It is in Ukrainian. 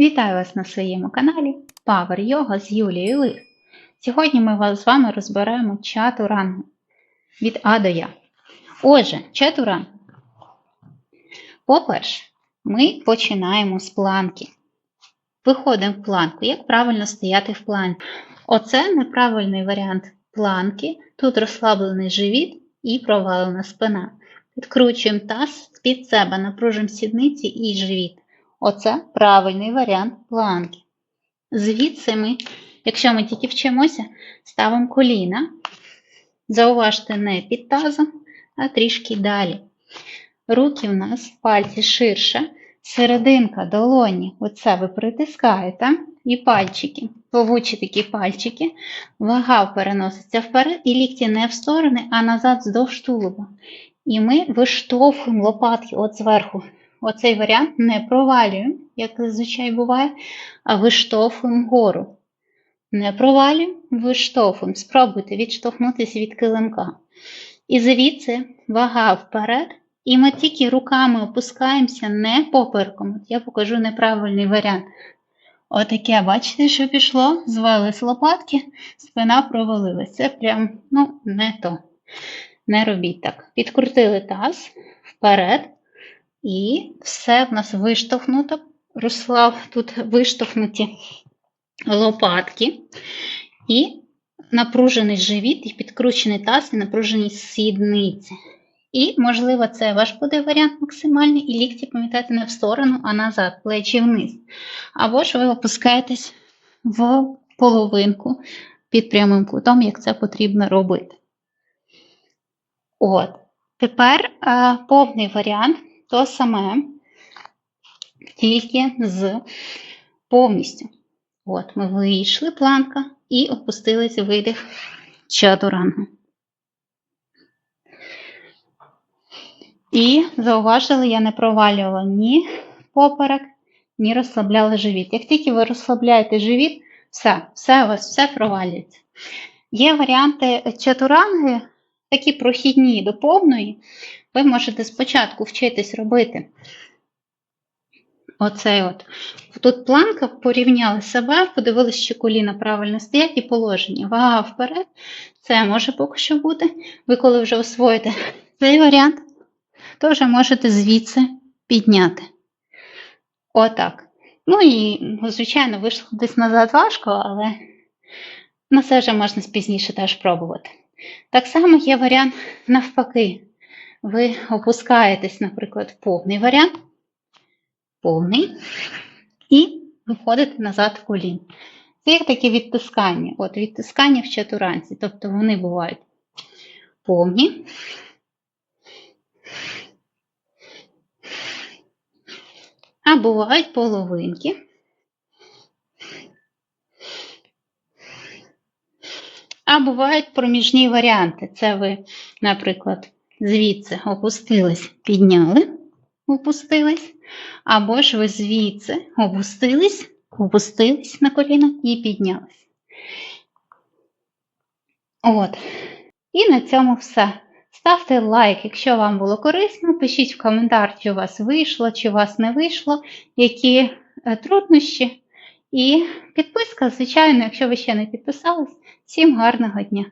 Вітаю вас на своєму каналі Power Yoga з Юлією Лих. Сьогодні ми з вами розберемо чатурангу від А до Я. Отже, чатуранга. По-перше, ми починаємо з планки. Виходимо в планку. Як правильно стояти в планці? Оце неправильний варіант планки. Тут розслаблений живіт і провалена спина. Підкручуємо таз під себе, напружимо сідниці і живіт. Оце правильний варіант планки. Звідси ми, якщо ми тільки вчимося, ставимо коліна. Зауважте не під тазом, а трішки далі. Руки в нас пальці ширше, серединка долоні, оце ви притискаєте, і пальчики, повучі такі пальчики, вага переноситься вперед, і лікті не в сторони, а назад вздовж тулуба. І ми виштовхуємо лопатки от зверху. Оцей варіант не провалюємо, як зазвичай буває, а виштовхуємо вгору. Не провалюємо, виштовхуємо. Спробуйте відштовхнутися від килимка. І звідси вага вперед, і ми тільки руками опускаємося не попереком. От я покажу неправильний варіант. Отаке, бачите, що пішло? Звелись лопатки, спина провалилась. Це прям ну, не то. Не робіть так. Підкрутили таз вперед. І все в нас виштовхнуто. Руслав тут виштовхнуті лопатки. І напружений живіт, і підкручений таз, і напружені сідниці. І, можливо, це ваш буде варіант максимальний, і лікті, пам'ятаєте, не в сторону, а назад, плечі вниз. Або ж ви опускаєтесь в половинку під прямим кутом, як це потрібно робити. От. Тепер е, повний варіант то саме, тільки з повністю. От, ми вийшли планка і опустились видих чатурангу. І зауважили, я не провалювала ні поперек, ні розслабляла живіт. Як тільки ви розслабляєте живіт, все, все у вас все провалюється. Є варіанти чатуранги, такі прохідні до повної. Ви можете спочатку вчитись робити оцей от. Тут планка, порівняли себе, подивилися, що коліна правильно стоять і положені. Вага вперед. Це може поки що бути. Ви коли вже освоїте цей варіант, то вже можете звідси підняти. Отак. Ну і, звичайно, вийшло десь назад важко, але на це вже можна пізніше теж пробувати. Так само є варіант навпаки. Ви опускаєтесь, наприклад, в повний варіант, повний, і виходите назад в колін. Це як таке відтискання. От відтискання в чатуранці. Тобто вони бувають повні. А бувають половинки. А бувають проміжні варіанти. Це ви, наприклад, звідси опустились, підняли, опустились, або ж ви звідси опустились, опустились на коліна і піднялись. От. І на цьому все. Ставте лайк, якщо вам було корисно. Пишіть в коментар, чи у вас вийшло, чи у вас не вийшло, які е, труднощі. І підписка, звичайно, якщо ви ще не підписались. Всім гарного дня!